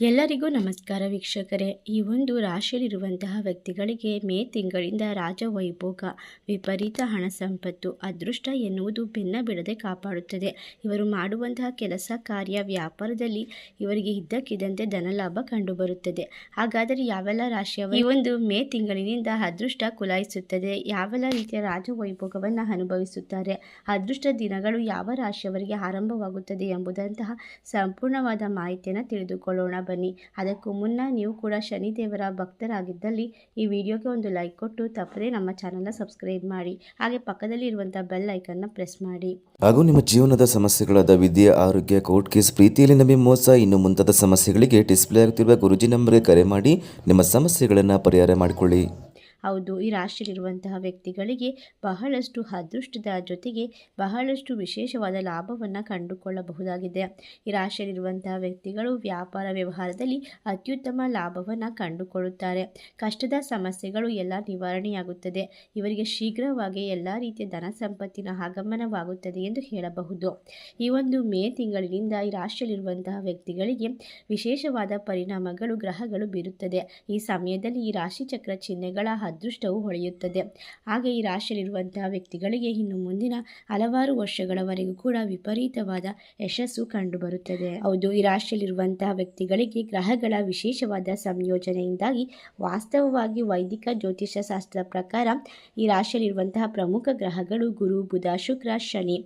ಎಲ್ಲರಿಗೂ ನಮಸ್ಕಾರ ವೀಕ್ಷಕರೇ. ಈ ಒಂದು ರಾಶಿಯಲ್ಲಿರುವಂತಹ ವ್ಯಕ್ತಿಗಳಿಗೆ ಮೇ ತಿಂಗಳಿಂದ ರಾಜವೈಭೋಗ, ವಿಪರೀತ ಹಣ ಸಂಪತ್ತು, ಅದೃಷ್ಟ ಎನ್ನುವುದು ಬೆನ್ನ ಬಿಡದೆ ಕಾಪಾಡುತ್ತದೆ. ಇವರು ಮಾಡುವಂತಹ ಕೆಲಸ, ಕಾರ್ಯ, ವ್ಯಾಪಾರದಲ್ಲಿ ಇವರಿಗೆ ಇದ್ದಕ್ಕಿದ್ದಂತೆ ಧನಲಾಭ ಕಂಡುಬರುತ್ತದೆ. ಹಾಗಾದರೆ ಯಾವೆಲ್ಲ ರಾಶಿಯವರು ಈ ಒಂದು ಮೇ ತಿಂಗಳಿನಿಂದ ಅದೃಷ್ಟ ಕುಲಾಯಿಸುತ್ತದೆ? ಯಾವೆಲ್ಲ ರೀತಿಯ ರಾಜವೈಭೋಗವನ್ನು ಅನುಭವಿಸುತ್ತಾರೆ? ಅದೃಷ್ಟ ದಿನಗಳು ಯಾವ ರಾಶಿಯವರಿಗೆ ಆರಂಭವಾಗುತ್ತದೆ ಎಂಬುದಂತಹ ಸಂಪೂರ್ಣವಾದ ಮಾಹಿತಿಯನ್ನು ತಿಳಿದುಕೊಳ್ಳೋಣ. ಬನ್ನಿ. ಅದಕ್ಕೂ ಮುನ್ನ ನೀವು ಕೂಡ ಶನಿದೇವರ ಭಕ್ತರಾಗಿದ್ದಲ್ಲಿ ಈ ವಿಡಿಯೋಗೆ ಒಂದು ಲೈಕ್ ಕೊಟ್ಟು ತಪ್ಪದೇ ನಮ್ಮ ಚಾನಲ್ನ ಸಬ್ಸ್ಕ್ರೈಬ್ ಮಾಡಿ. ಹಾಗೆ ಪಕ್ಕದಲ್ಲಿ ಇರುವಂಥ ಬೆಲ್ ಐಕನ್ನ ಪ್ರೆಸ್ ಮಾಡಿ. ಹಾಗೂ ನಿಮ್ಮ ಜೀವನದ ಸಮಸ್ಯೆಗಳಾದ ವಿದ್ಯೆ, ಆರೋಗ್ಯ, ಕೋರ್ಟ್ ಕೇಸ್ ಪ್ರೀತಿಯಲ್ಲಿ ನಂಬಿ ಮೋಸ, ಇನ್ನು ಮುಂತಾದ ಸಮಸ್ಯೆಗಳಿಗೆ ಡಿಸ್ಪ್ಲೇ ಆಗುತ್ತಿರುವ ಗುರುಜಿ ನಂಬರ್ಗೆ ಕರೆ ಮಾಡಿ ನಿಮ್ಮ ಸಮಸ್ಯೆಗಳನ್ನು ಪರಿಹಾರ ಮಾಡಿಕೊಳ್ಳಿ. ಹೌದು, ಈ ರಾಶಿಯಲ್ಲಿರುವಂತಹ ವ್ಯಕ್ತಿಗಳಿಗೆ ಬಹಳಷ್ಟು ಅದೃಷ್ಟದ ಜೊತೆಗೆ ಬಹಳಷ್ಟು ವಿಶೇಷವಾದ ಲಾಭವನ್ನು ಕಂಡುಕೊಳ್ಳಬಹುದಾಗಿದೆ. ಈ ರಾಶಿಯಲ್ಲಿರುವಂತಹ ವ್ಯಕ್ತಿಗಳು ವ್ಯಾಪಾರ ವ್ಯವಹಾರದಲ್ಲಿ ಅತ್ಯುತ್ತಮ ಲಾಭವನ್ನು ಕಂಡುಕೊಳ್ಳುತ್ತಾರೆ. ಕಷ್ಟದ ಸಮಸ್ಯೆಗಳು ಎಲ್ಲ ನಿವಾರಣೆಯಾಗುತ್ತದೆ. ಇವರಿಗೆ ಶೀಘ್ರವಾಗಿ ಎಲ್ಲ ರೀತಿಯ ಧನ ಸಂಪತ್ತಿನ ಆಗಮನವಾಗುತ್ತದೆ ಎಂದು ಹೇಳಬಹುದು. ಈ ಒಂದು ಮೇ ತಿಂಗಳಿನಿಂದ ಈ ರಾಶಿಯಲ್ಲಿರುವಂತಹ ವ್ಯಕ್ತಿಗಳಿಗೆ ವಿಶೇಷವಾದ ಪರಿಣಾಮಗಳು, ಗ್ರಹಗಳು ಬೀರುತ್ತದೆ. ಈ ಸಮಯದಲ್ಲಿ ಈ ರಾಶಿ ಚಕ್ರ ಚಿಹ್ನೆಗಳ ಅದೃಷ್ಟವು ಹೊಳೆಯುತ್ತದೆ. ಹಾಗೆ ಈ ರಾಶಿಯಲ್ಲಿರುವಂತಹ ವ್ಯಕ್ತಿಗಳಿಗೆ ಇನ್ನು ಮುಂದಿನ ಹಲವಾರು ವರ್ಷಗಳವರೆಗೂ ಕೂಡ ವಿಪರೀತವಾದ ಯಶಸ್ಸು ಕಂಡುಬರುತ್ತದೆ. ಹೌದು, ಈ ರಾಶಿಯಲ್ಲಿರುವಂತಹ ವ್ಯಕ್ತಿಗಳಿಗೆ ಗ್ರಹಗಳ ವಿಶೇಷವಾದ ಸಂಯೋಜನೆಯಿಂದಾಗಿ ವಾಸ್ತವವಾಗಿ ವೈದಿಕ ಜ್ಯೋತಿಷ ಶಾಸ್ತ್ರದ ಪ್ರಕಾರ ಈ ರಾಶಿಯಲ್ಲಿರುವಂತಹ ಪ್ರಮುಖ ಗ್ರಹಗಳು ಗುರು, ಬುಧ, ಶುಕ್ರ, ಶನಿ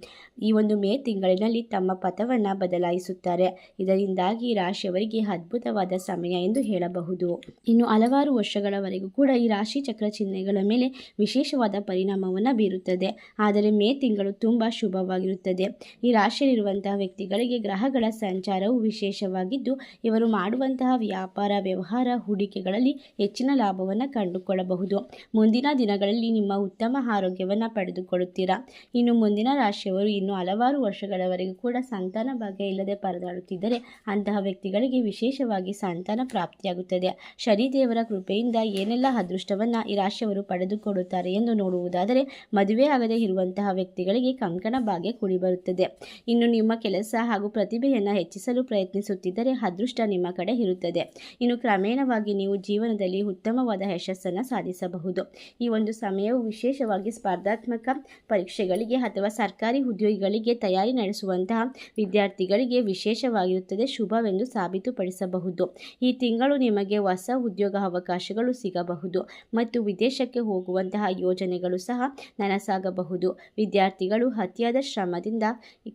ಈ ಒಂದು ಮೇ ತಿಂಗಳಿನಲ್ಲಿ ತಮ್ಮ ಪಥವನ್ನು ಬದಲಾಯಿಸುತ್ತಾರೆ. ಇದರಿಂದಾಗಿ ಈ ರಾಶಿಯವರಿಗೆ ಅದ್ಭುತವಾದ ಸಮಯ ಎಂದು ಹೇಳಬಹುದು. ಇನ್ನು ಹಲವಾರು ವರ್ಷಗಳವರೆಗೂ ಕೂಡ ಈ ರಾಶಿ ಚಿಹ್ನೆಗಳ ಮೇಲೆ ವಿಶೇಷವಾದ ಪರಿಣಾಮವನ್ನು ಬೀರುತ್ತದೆ. ಆದರೆ ಮೇ ತಿಂಗಳು ತುಂಬ ಶುಭವಾಗಿರುತ್ತದೆ. ಈ ರಾಶಿಯಲ್ಲಿರುವಂತಹ ವ್ಯಕ್ತಿಗಳಿಗೆ ಗ್ರಹಗಳ ಸಂಚಾರವು ವಿಶೇಷವಾಗಿದ್ದು, ಇವರು ಮಾಡುವಂತಹ ವ್ಯಾಪಾರ, ವ್ಯವಹಾರ, ಹೂಡಿಕೆಗಳಲ್ಲಿ ಹೆಚ್ಚಿನ ಲಾಭವನ್ನು ಕಂಡುಕೊಳ್ಳಬಹುದು. ಮುಂದಿನ ದಿನಗಳಲ್ಲಿ ನಿಮ್ಮ ಉತ್ತಮ ಆರೋಗ್ಯವನ್ನು ಪಡೆದುಕೊಳ್ಳುತ್ತೀರಾ? ಇನ್ನು ಮುಂದಿನ ರಾಶಿಯವರು ಇನ್ನು ಹಲವಾರು ವರ್ಷಗಳವರೆಗೂ ಕೂಡ ಸಂತಾನ ಭಾಗ್ಯ ಇಲ್ಲದೆ ಪರದಾಡುತ್ತಿದ್ದರೆ, ಅಂತಹ ವ್ಯಕ್ತಿಗಳಿಗೆ ವಿಶೇಷವಾಗಿ ಸಂತಾನ ಪ್ರಾಪ್ತಿಯಾಗುತ್ತದೆ. ಶನಿದೇವರ ಕೃಪೆಯಿಂದ ಏನೆಲ್ಲ ಅದೃಷ್ಟವನ್ನು ಈ ರಾಶಿಯವರು ಪಡೆದುಕೊಳ್ಳುತ್ತಾರೆ ಎಂದು ನೋಡುವುದಾದರೆ ಮದುವೆ ಆಗದೆ ಇರುವಂತಹ ವ್ಯಕ್ತಿಗಳಿಗೆ ಕಂಕಣ ಭಾಗ್ಯ ಕೂಡಿಬರುತ್ತದೆ. ಇನ್ನು ನಿಮ್ಮ ಕೆಲಸ ಹಾಗೂ ಪ್ರತಿಭೆಯನ್ನು ಹೆಚ್ಚಿಸಲು ಪ್ರಯತ್ನಿಸುತ್ತಿದ್ದರೆ ಅದೃಷ್ಟ ನಿಮ್ಮ ಕಡೆ ಇರುತ್ತದೆ. ಇನ್ನು ಕ್ರಮೇಣವಾಗಿ ನೀವು ಜೀವನದಲ್ಲಿ ಉತ್ತಮವಾದ ಯಶಸ್ಸನ್ನು ಸಾಧಿಸಬಹುದು. ಈ ಒಂದು ಸಮಯವು ವಿಶೇಷವಾಗಿ ಸ್ಪರ್ಧಾತ್ಮಕ ಪರೀಕ್ಷೆಗಳಿಗೆ ಅಥವಾ ಸರ್ಕಾರಿ ಉದ್ಯೋಗಿಗಳಿಗೆ ತಯಾರಿ ನಡೆಸುವಂತಹ ವಿದ್ಯಾರ್ಥಿಗಳಿಗೆ ವಿಶೇಷವಾಗಿರುತ್ತದೆ, ಶುಭವೆಂದು ಸಾಬೀತುಪಡಿಸಬಹುದು. ಈ ತಿಂಗಳು ನಿಮಗೆ ಹೊಸ ಉದ್ಯೋಗ ಅವಕಾಶಗಳು ಸಿಗಬಹುದು. ಮತ್ತು ವಿದೇಶಕ್ಕೆ ಹೋಗುವಂತಹ ಯೋಜನೆಗಳು ಸಹ ನನಸಾಗಬಹುದು. ವಿದ್ಯಾರ್ಥಿಗಳು ಅತಿಯಾದ ಶ್ರಮದಿಂದ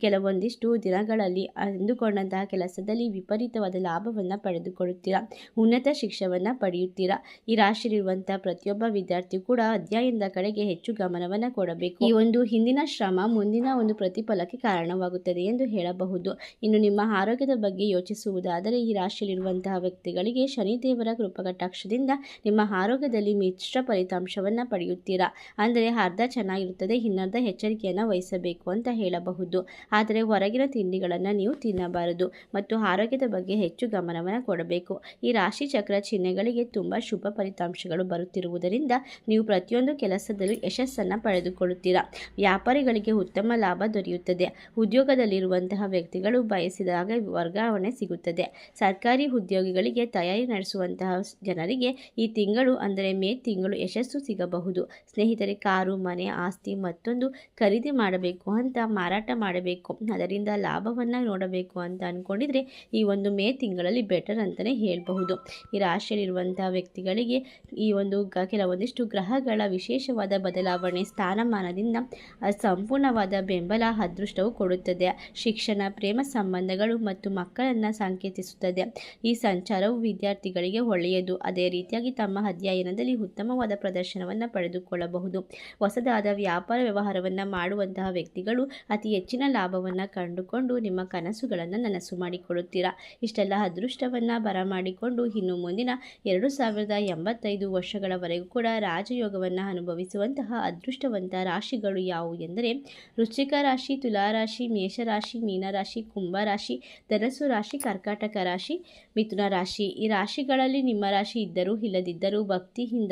ಕೆಲವೊಂದಿಷ್ಟು ದಿನಗಳಲ್ಲಿ ಅಂದುಕೊಂಡಂತಹ ಕೆಲಸದಲ್ಲಿ ವಿಪರೀತವಾದ ಲಾಭವನ್ನು ಪಡೆದುಕೊಳ್ಳುತ್ತೀರಾ? ಉನ್ನತ ಶಿಕ್ಷಣವನ್ನು ಪಡೆಯುತ್ತೀರಾ? ಈ ರಾಶಿಯಲ್ಲಿರುವಂತಹ ಪ್ರತಿಯೊಬ್ಬ ವಿದ್ಯಾರ್ಥಿ ಕೂಡ ಅಧ್ಯಯನದ ಕಡೆಗೆ ಹೆಚ್ಚು ಗಮನವನ್ನು ಕೊಡಬೇಕು. ಈ ಒಂದು ಹಿಂದಿನ ಶ್ರಮ ಮುಂದಿನ ಒಂದು ಪ್ರತಿಫಲಕ್ಕೆ ಕಾರಣವಾಗುತ್ತದೆ ಎಂದು ಹೇಳಬಹುದು. ಇನ್ನು ನಿಮ್ಮ ಆರೋಗ್ಯದ ಬಗ್ಗೆ ಯೋಚಿಸುವುದಾದರೆ ಈ ರಾಶಿಯಲ್ಲಿರುವಂತಹ ವ್ಯಕ್ತಿಗಳಿಗೆ ಶನಿದೇವರ ಕೃಪಕಟಾಕ್ಷದಿಂದ ನಿಮ್ಮ ಆರೋಗ್ಯದಲ್ಲಿ ಮಿಶ್ರ ಫಲಿತಾಂಶವನ್ನು ಪಡೆಯುತ್ತೀರಾ? ಅಂದರೆ ಅರ್ಧ ಚೆನ್ನಾಗಿರುತ್ತದೆ, ಇನ್ನರ್ಧ ಎಚ್ಚರಿಕೆಯನ್ನು ವಹಿಸಬೇಕು ಅಂತ ಹೇಳಬಹುದು. ಆದರೆ ಹೊರಗಿನ ತಿಂಡಿಗಳನ್ನು ನೀವು ತಿನ್ನಬಾರದು ಮತ್ತು ಆರೋಗ್ಯದ ಬಗ್ಗೆ ಹೆಚ್ಚು ಗಮನವನ್ನು ಕೊಡಬೇಕು. ಈ ರಾಶಿ ಚಕ್ರ ಚಿಹ್ನೆಗಳಿಗೆ ತುಂಬ ಶುಭ ಫಲಿತಾಂಶಗಳು ಬರುತ್ತಿರುವುದರಿಂದ ನೀವು ಪ್ರತಿಯೊಂದು ಕೆಲಸದಲ್ಲೂ ಯಶಸ್ಸನ್ನು ಪಡೆದುಕೊಳ್ಳುತ್ತೀರಾ? ವ್ಯಾಪಾರಿಗಳಿಗೆ ಉತ್ತಮ ಲಾಭ ದೊರೆಯುತ್ತದೆ. ಉದ್ಯೋಗದಲ್ಲಿರುವಂತಹ ವ್ಯಕ್ತಿಗಳು ಬಯಸಿದಾಗ ವರ್ಗಾವಣೆ ಸಿಗುತ್ತದೆ. ಸರ್ಕಾರಿ ಉದ್ಯೋಗಿಗಳಿಗೆ ತಯಾರಿ ನಡೆಸುವಂತಹ ಜನರಿಗೆ ಈ ತಿಂಗಳು ಅಂದರೆ ಮೇ ತಿಂಗಳು ಯಶಸ್ಸು ಸಿಗಬಹುದು. ಸ್ನೇಹಿತರೆ, ಕಾರು, ಮನೆ, ಆಸ್ತಿ ಮತ್ತೊಂದು ಖರೀದಿ ಮಾಡಬೇಕು ಅಂತ ಮಾರಾಟ ಮಾಡಬೇಕು. ಅದರಿಂದ ಲಾಭವನ್ನು ನೋಡಬೇಕು ಅಂತ ಅಂದ್ಕೊಂಡಿದ್ರೆ ಈ ಒಂದು ಮೇ ತಿಂಗಳಲ್ಲಿ ಬೆಟರ್ ಅಂತಲೇ ಹೇಳಬಹುದು. ಈ ರಾಶಿಯಲ್ಲಿರುವಂಥ ವ್ಯಕ್ತಿಗಳಿಗೆ ಈ ಒಂದು ಕೆಲವೊಂದಿಷ್ಟು ಗ್ರಹಗಳ ವಿಶೇಷವಾದ ಬದಲಾವಣೆ, ಸ್ಥಾನಮಾನದಿಂದ ಸಂಪೂರ್ಣವಾದ ಬೆಂಬಲ, ಅದೃಷ್ಟವು ಕೊಡುತ್ತದೆ. ಶಿಕ್ಷಣ, ಪ್ರೇಮ ಸಂಬಂಧಗಳು ಮತ್ತು ಮಕ್ಕಳನ್ನು ಸಂಕೇತಿಸುತ್ತದೆ. ಈ ಸಂಚಾರವು ವಿದ್ಯಾರ್ಥಿಗಳಿಗೆ ಒಳ್ಳೆಯದು. ಅದೇ ರೀತಿಯಾಗಿ ತಮ್ಮ ಅಧ್ಯಯನದಲ್ಲಿ ಉತ್ತಮವಾದ ಪ್ರದರ್ಶನವನ್ನು ಪಡೆದುಕೊಳ್ಳಬಹುದು. ಹೊಸದಾದ ವ್ಯಾಪಾರ ವ್ಯವಹಾರವನ್ನು ಮಾಡುವಂತಹ ವ್ಯಕ್ತಿಗಳು ಅತಿ ಹೆಚ್ಚಿನ ಲಾಭವನ್ನು ಕಂಡುಕೊಂಡು ನಿಮ್ಮ ಕನಸುಗಳನ್ನು ನನಸು ಮಾಡಿಕೊಳ್ಳುತ್ತೀರಾ? ಇಷ್ಟೆಲ್ಲ ಅದೃಷ್ಟವನ್ನು ಬರಮಾಡಿಕೊಂಡು ಇನ್ನು ಮುಂದಿನ ಎರಡು ಸಾವಿರದ ಎಂಬತ್ತೈದು ವರ್ಷಗಳವರೆಗೂ ಕೂಡ ರಾಜಯೋಗವನ್ನು ಅನುಭವಿಸುವಂತಹ ಅದೃಷ್ಟವಂತ ರಾಶಿಗಳು ಯಾವುವು ಎಂದರೆ, ವೃಶ್ಚಿಕ ರಾಶಿ ತುಲಾರಾಶಿ ಮೇಷರಾಶಿ ಮೀನರಾಶಿ ಕುಂಭರಾಶಿ ಧನಸ್ಸು ರಾಶಿ, ಕರ್ಕಾಟಕ ರಾಶಿ, ಮಿಥುನ ರಾಶಿ. ಈ ರಾಶಿಗಳಲ್ಲಿ ನಿಮ್ಮ ರಾಶಿ ಇದ್ದರೂ ಇಲ್ಲದಿದ್ದರೂ ಭಕ್ತಿಯಿಂದ